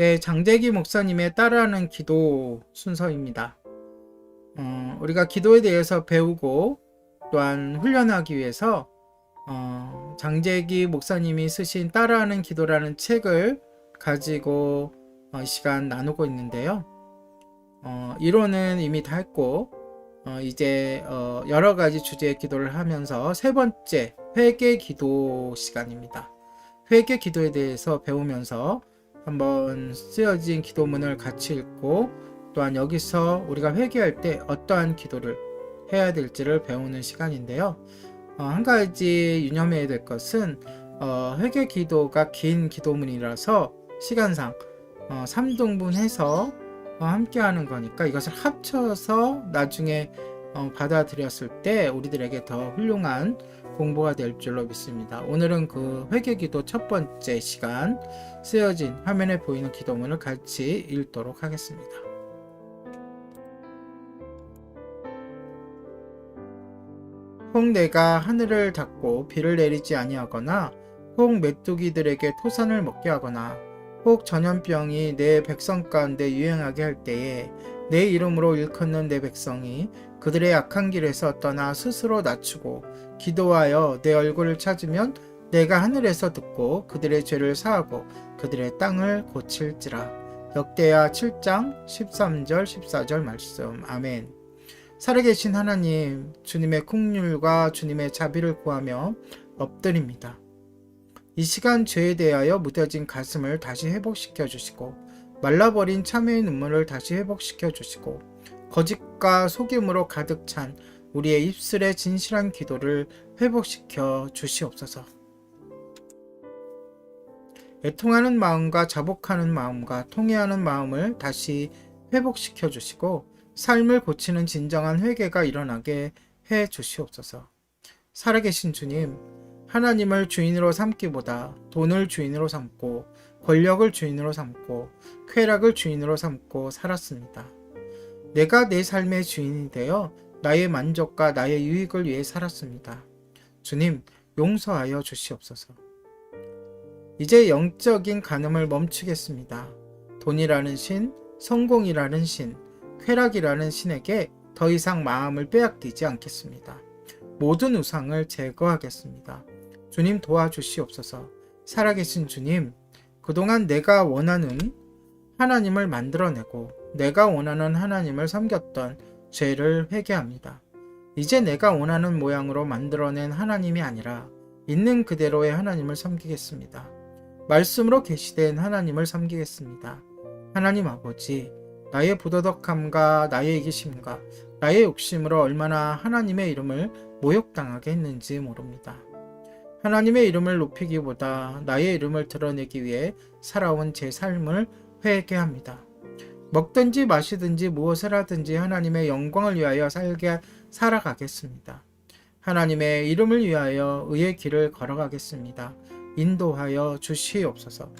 네, 장재기 목사님의 따라하는 기도 순서입니다. 어, 우리가 기도에 대해서 배우고 또한 훈련하기 위해서 어, 장재기 목사님이 쓰신 따라하는 기도라는 책을 가지고 어, 시간 나누고 있는데요. 어, 이론은 이미 다 했고 어, 이제 어, 여러 가지 주제의 기도를 하면서 세 번째 회개 기도 시간입니다. 회개 기도에 대해서 배우면서 한번 쓰여진 기도문을 같이 읽고 또한 여기서 우리가 회개할 때 어떠한 기도를 해야 될지를 배우는 시간인데요. 어, 한 가지 유념해야 될 것은 어, 회개 기도가 긴 기도문이라서 시간상 어, 3등분 해서 어, 함께 하는 거니까 이것을 합쳐서 나중에 어, 받아들였을 때 우리들에게 더 훌륭한 공부가 될 줄로 믿습니다. 오늘은 그 회개 기도 첫 번째 시간 쓰여진 화면에 보이는 기도문을 같이 읽도록 하겠습니다. 혹 내가 하늘을 닫고 비를 내리지 아니하거나 혹 메뚜기들에게 토산을 먹게 하거나 혹 전염병이 내 백성 가운데 유행하게 할 때에 내 이름으로 일컫는 내 백성이 그들의 악한 길에서 떠나 스스로 낮추고 기도하여 내 얼굴을 찾으면 내가 하늘에서 듣고 그들의 죄를 사하고 그들의 땅을 고칠지라. 역대야 7장 13절 14절 말씀. 아멘. 살아계신 하나님, 주님의 국률과 주님의 자비를 구하며 엎드립니다. 이 시간 죄에 대하여 무뎌진 가슴을 다시 회복시켜 주시고 말라버린 참회의 눈물을 다시 회복시켜 주시고 거짓과 속임으로 가득 찬 우리의 입술의 진실한 기도를 회복시켜 주시옵소서. 애통하는 마음과 자복하는 마음과 통회하는 마음을 다시 회복시켜 주시고 삶을 고치는 진정한 회개가 일어나게 해 주시옵소서. 살아계신 주님, 하나님을 주인으로 삼기보다 돈을 주인으로 삼고 권력을 주인으로 삼고 쾌락을 주인으로 삼고 살았습니다. 내가 내 삶의 주인이 되어 나의 만족과 나의 유익을 위해 살았습니다. 주님, 용서하여 주시옵소서. 이제 영적인 간음을 멈추겠습니다. 돈이라는 신, 성공이라는 신, 쾌락이라는 신에게 더 이상 마음을 빼앗기지 않겠습니다. 모든 우상을 제거하겠습니다. 주님 도와주시옵소서. 살아계신 주님, 그동안 내가 원하는 하나님을 만들어내고 내가 원하는 하나님을 섬겼던 죄를 회개합니다. 이제 내가 원하는 모양으로 만들어낸 하나님이 아니라 있는 그대로의 하나님을 섬기겠습니다. 말씀으로 계시된 하나님을 섬기겠습니다. 하나님 아버지, 나의 부도덕함과 나의 이기심과 나의 욕심으로 얼마나 하나님의 이름을 모욕당하게 했는지 모릅니다. 하나님의 이름을 높이기보다 나의 이름을 드러내기 위해 살아온 제 삶을 회개 합니다. 먹든지 마시든지 무엇을 하든지 하나님의 영광을 위하여 살게 살아가겠습니다. 하나님의 이름을 위하여 의의 길을 걸어가겠습니다. 인도하여 주시옵소서.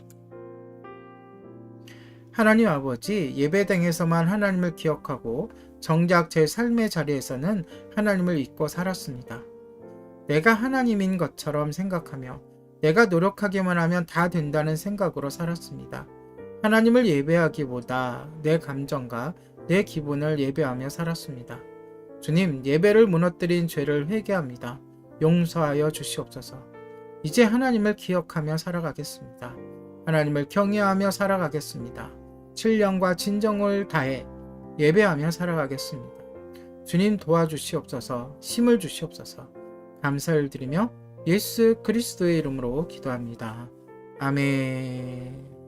하나님 아버지 예배당에서만 하나님을 기억하고 정작 제 삶의 자리에서는 하나님을 잊고 살았습니다. 내가 하나님인 것처럼 생각하며 내가 노력하기만 하면 다 된다는 생각으로 살았습니다. 하나님을 예배하기보다 내 감정과 내 기분을 예배하며 살았습니다. 주님, 예배를 무너뜨린 죄를 회개합니다. 용서하여 주시옵소서. 이제 하나님을 기억하며 살아가겠습니다. 하나님을 경외하며 살아가겠습니다. 신령과 진정을 다해 예배하며 살아가겠습니다. 주님 도와주시옵소서, 힘을 주시옵소서, 감사를 드리며 예수 그리스도의 이름으로 기도합니다. 아멘.